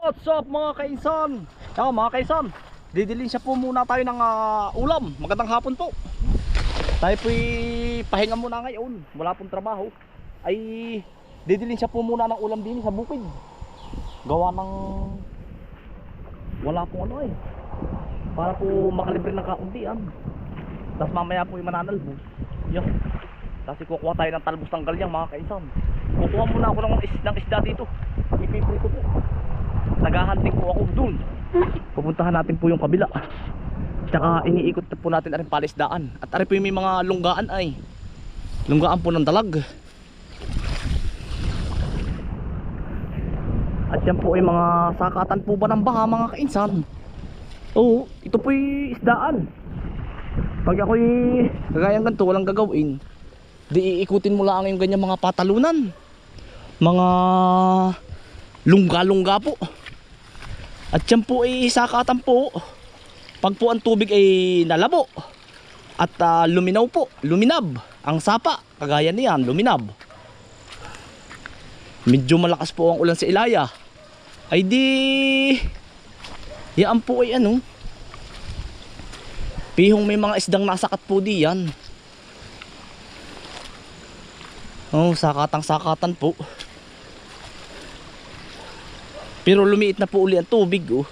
What's up mga kainsan? Ako mga kainsan, didilin siya po muna tayo ng ah, ulam. Magandang hapon po. Tayo po'y pahinga muna ngayon. Wala pong trabaho. Ay didilin siya po muna ng ulam din sa bukid. Gawa ng wala pong ano eh. Para po makalibre ng kauntian. Tapos mamaya po yung mananalbos. Yun. Kasi kukuha tayo ng talbos ng galyang mga kainsan. Kukuha muna ako ng, is ng isda dito. Ipiprito po. Naghahunting po ako dun. Pupuntahan natin po yung kabila. Tsaka iniikot po natin aring palisdaan. At ari po yung may mga lunggaan ay. Lunggaan po ng dalag. At yan po ay mga sakatan po ba ng baha mga kainsan. Oo, ito po yung isdaan. Pag ako'y kagayang ganito, walang gagawin, di iikutin mo lang yung ganyan mga patalunan. Mga lungga-lungga po. At yan po ay sakatan po. Pag po ang tubig ay nalabo at ah, luminaw po, luminab ang sapa, kagaya niyan, luminab. Medyo malakas po ang ulan sa Ilaya. Ay di Yan po ay ano Pihong may mga isdang nasakat po diyan. Oh, sakatang sakatan po. Pero lumiit na po uli ang tubig oh.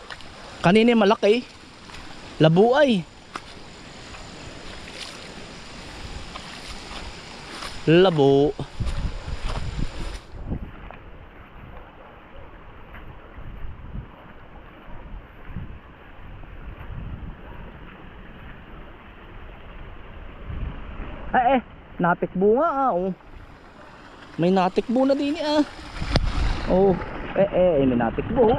Kanina malaki. Labo ay. Labo. Ay eh, natikbo nga ah oh. May natikbo na din ah. Oh, eh eh, may natikbo.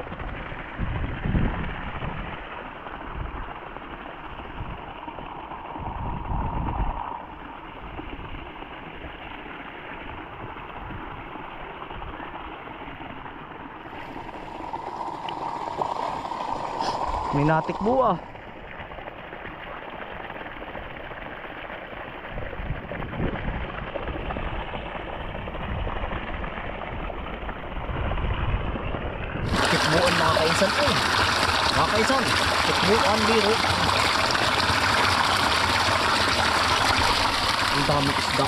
May natikbo ah. Tikbuan mga kaisan eh. Mga kaisan, tikbuan biro. Ang dami isda.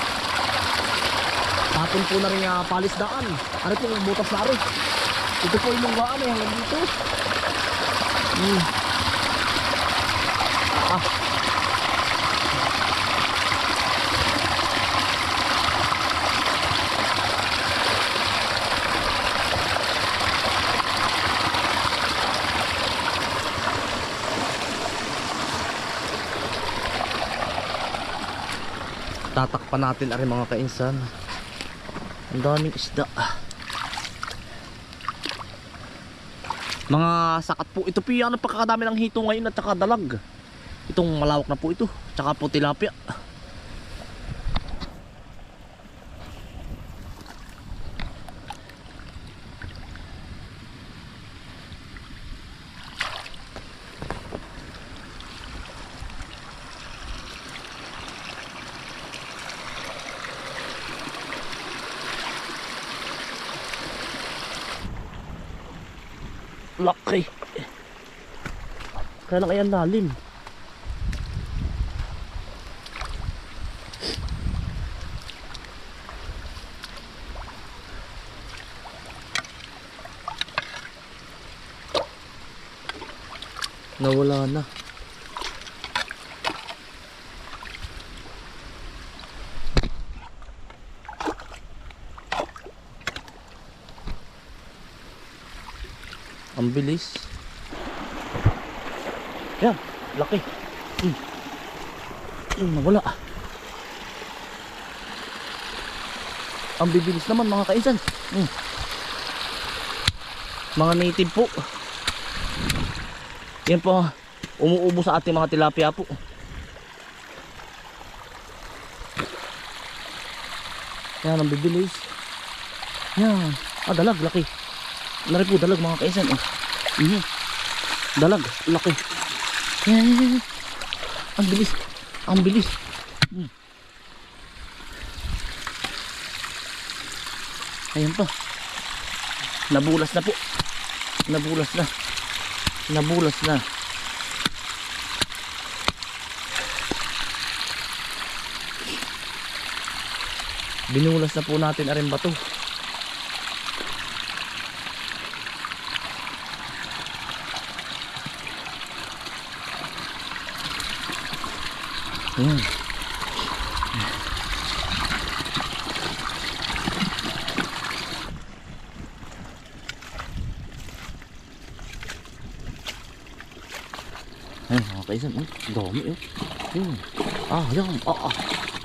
Tapon po na rin uh, palisdaan. Ano po butas na rin? Ito po yung lunggaan eh, hanggang dito. Hmm. Ah. Tatakpan natin ari mga kainsan. Ang daming isda. Mga sakat po ito po yung napakakadami ng hito ngayon at saka dalag. Itong malawak na po ito tsaka po tilapia laki. Kaya lang ayan lalim. Nawala na Ang bilis. Yan, laki. Hmm. Hmm, nawala. Ang bibilis naman mga kaisan. Hmm. Mga native po. Yan po, umuubo sa ating mga tilapia po. Yan, ang bibilis. Yan. Ah, dalag, laki. Lari po dalag mga kaisan oh. Mhm. Dalag, laki. Yan, yan, yan. Ang bilis. Ang bilis. Hmm. Ayan pa. Nabulas na po. Nabulas na. Nabulas na. Binulas na po natin aring bato. Ayan. Ayan mga kaisan, oh, dami oh. Yun. Ah, yan. Ah, ah.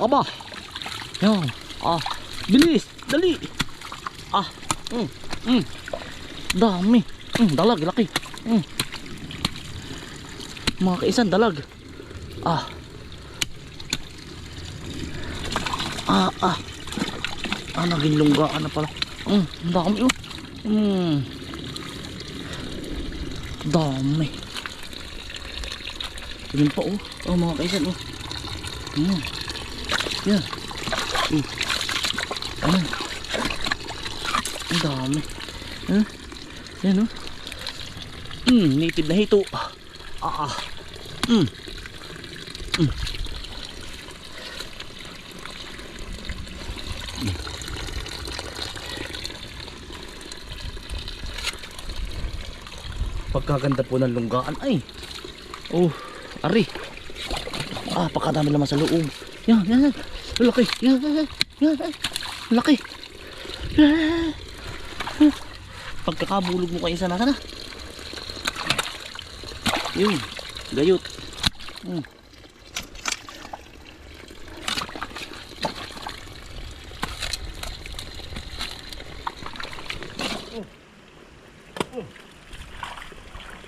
Aba. Yan. Ah, bilis. Dali. Ah, mm, mm. Dami. Mm, dalag, laki. Mm. Mga kaisan, dalag. Ah. Ah, ah. Ah, naging lunggaan na pala. Mm, dami oh. Mm. Dami. Yun pa oh. Oh mga kaisan oh. Mm. Yan. Mm. Ano? Ang dami. Huh? Yan oh. Hmm, native na hito. Ah, ah. Hmm. Hmm. Pagkaganda po ng lunggaan ay. Oh, ari. Ah, pakadami naman sa loob. Yan, yan. Laki. Yan, yan. Laki. Pagkakabulog mo kayo sa nasa na. Yun. Gayot. Hmm.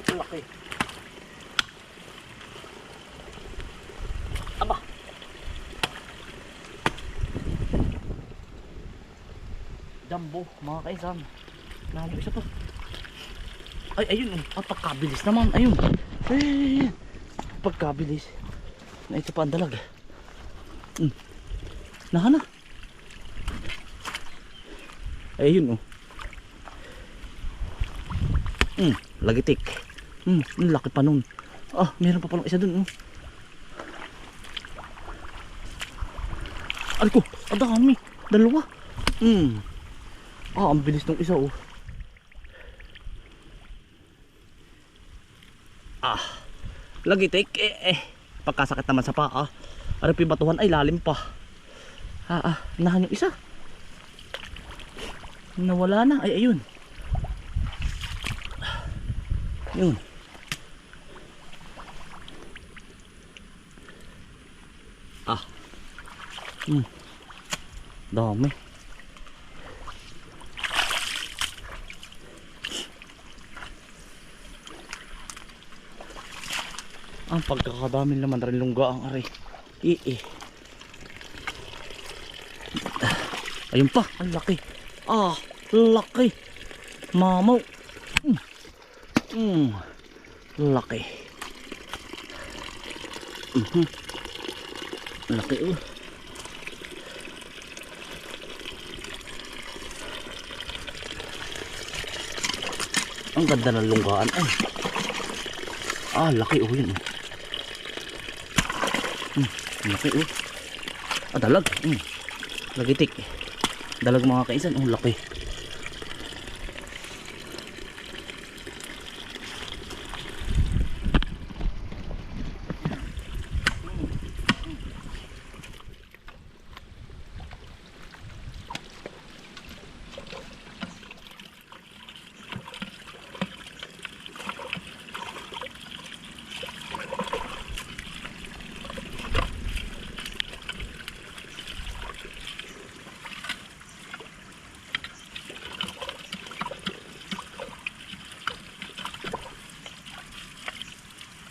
Laki. Aba. Jumbo, mga kaisan. Nalo isa pa. Ay, ayun. oh. Ah, pagkabilis naman. Ayun. Ay, pagkabilis. Na ito pa ang dalag. Hmm. Nahana. Ay, ayun oh. Hmm, lagitik. Hmm, ang laki pa nun. Ah, meron pa palang isa dun oh. Ay ko, ang dami. Dalawa. Hmm. Ah, ang bilis ng isa oh. Ah. Lagitik eh eh. Pagkasakit naman sa paa. Ano pa yung batuhan ay lalim pa. Ah, ah, nahan yung isa. Nawala na. Ay, ayun. Yun. Ah. Hmm. Dami. Ang pagkakadami naman rin lungga ang aray. Ii. Ayun pa, ang laki. Ah, laki. Mamaw. Mm. Mm. Laki. Mhm. Laki oh. Ang ganda ng lunggaan ay. Ah, laki oh yun. oh. Hmm, laki oh. Ah, dalag. Hmm. Lagitik. Dalag mga kaisan. Oh, laki.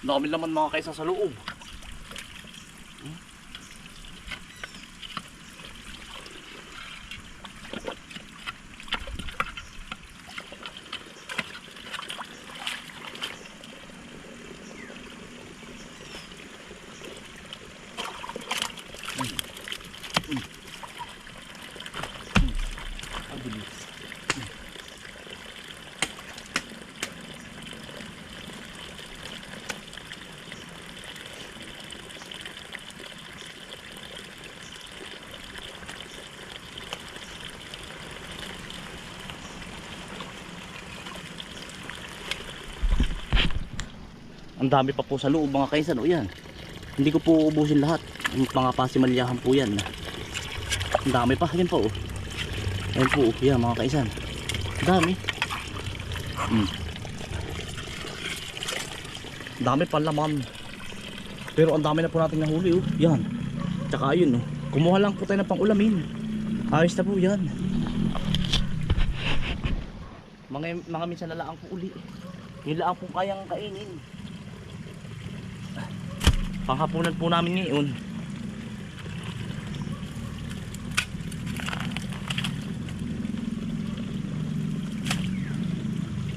Dami naman mga kaisa sa loob. Ang dami pa po sa loob mga kaisan. O yan. Hindi ko po ubusin lahat. Yung Mga pasimalyahan po yan. Ang dami pa. Yan po. Oh. Ayan po. oh. Yan mga kaisan. Ang dami. Hmm. Ang dami pa laman. Pero ang dami na po natin nahuli. Oh. Yan. Tsaka ayun. Oh. Kumuha lang po tayo ng pang-ulamin. Ayos na po yan. Mga, mga minsan na lang po uli. Yun lang po kayang kainin. Panghapunan po namin ngayon.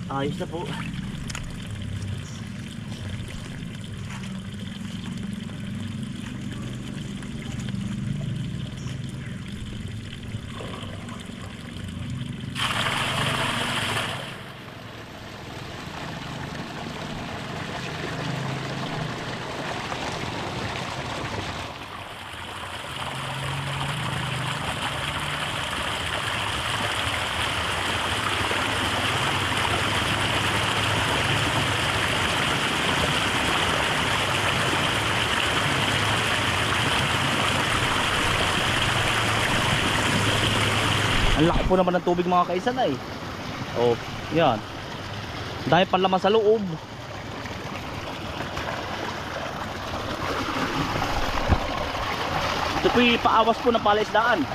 Ayos na po. Ang laki po naman ng tubig mga kaisan ay. Oh, yan. Dahil pa laman sa loob. Ito po paawas po ng palaisdaan.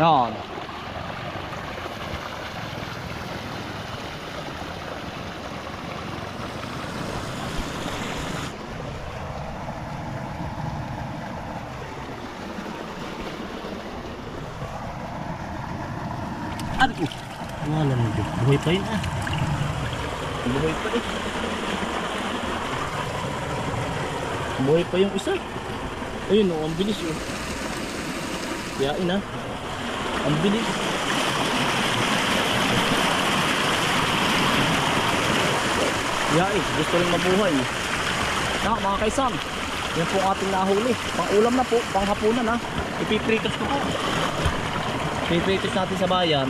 Yan. Ano po? Wala mo dyan. Buhay pa yun ah. Buhay pa eh. Buhay pa yung isa. Ayun oh, ang bilis oh. Yain ah. Ang bilis. Yain, gusto rin mabuhay. Na, mga kaisan. Yan po ang ating nahuli. Pang ulam na po, pang hapunan ha. Ipipritos ko po. Pipritos natin sa bayan.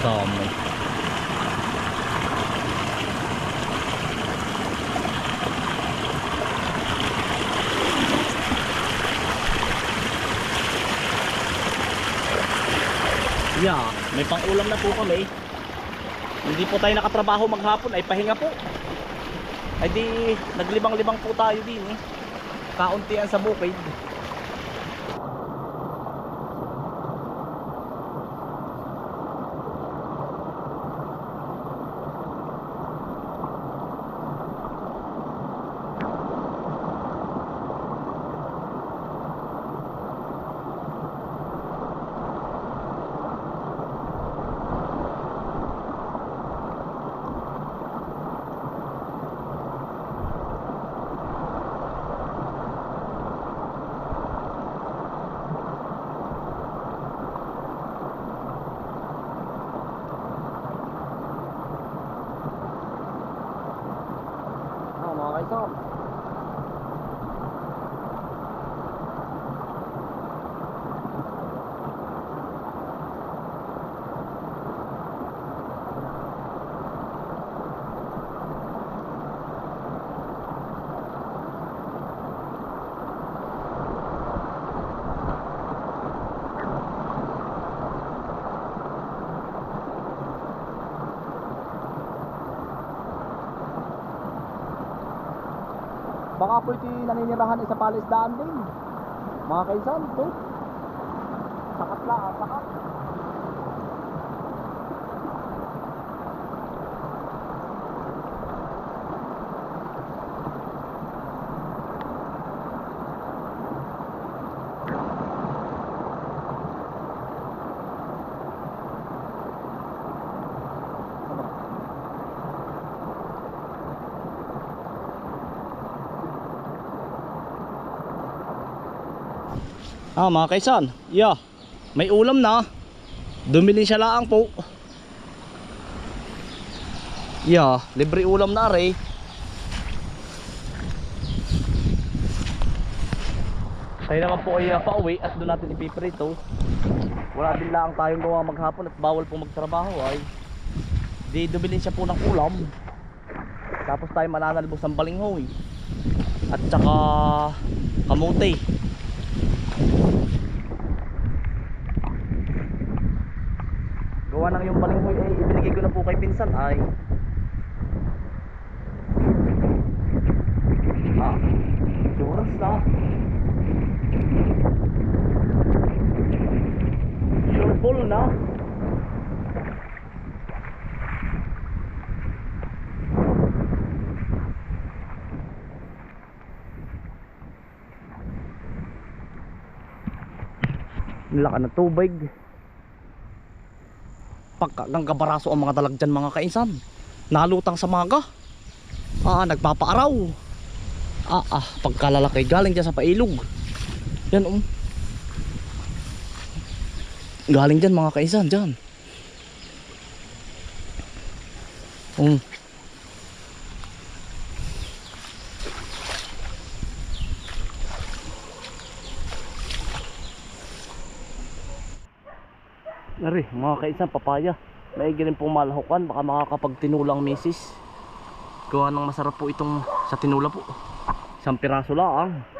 Dami. Yeah, may pang-ulam na po kami. Hindi po tayo nakatrabaho maghapon ay pahinga po. Ay di naglibang-libang po tayo din eh. Kauntian sa bukid. Baka po ito naninirahan sa palisdaan din. Mga kaisan, to. Sakat lang, sakat. Ah, mga kaisan. Yeah. May ulam na. Dumili siya lang po. Yeah, libre ulam na rin. Tayo naman po ay uh, pauwi at doon natin ipiprito. Wala din lang tayong gawa maghapon at bawal po magtrabaho ay di dubilin siya po ng ulam. Tapos tayo mananalbos ng balinghoy at saka kamote. Pinsan ay. Ah, insurance na. Sure full na. Nilaka na tubig. Pagkagang kabaraso ang mga dalag dyan mga kainsan. Nalutang sa maga. Ah, nagpapaaraw. Ah, ah, pagkalalaki galing dyan sa pailog. Yan um. Galing dyan mga kaisan, dyan. Um. Mga kaisan, papaya. Maigi rin pong malahukan, baka makakapagtinulang misis. Gawa ng masarap po itong sa tinula po. Isang piraso lang.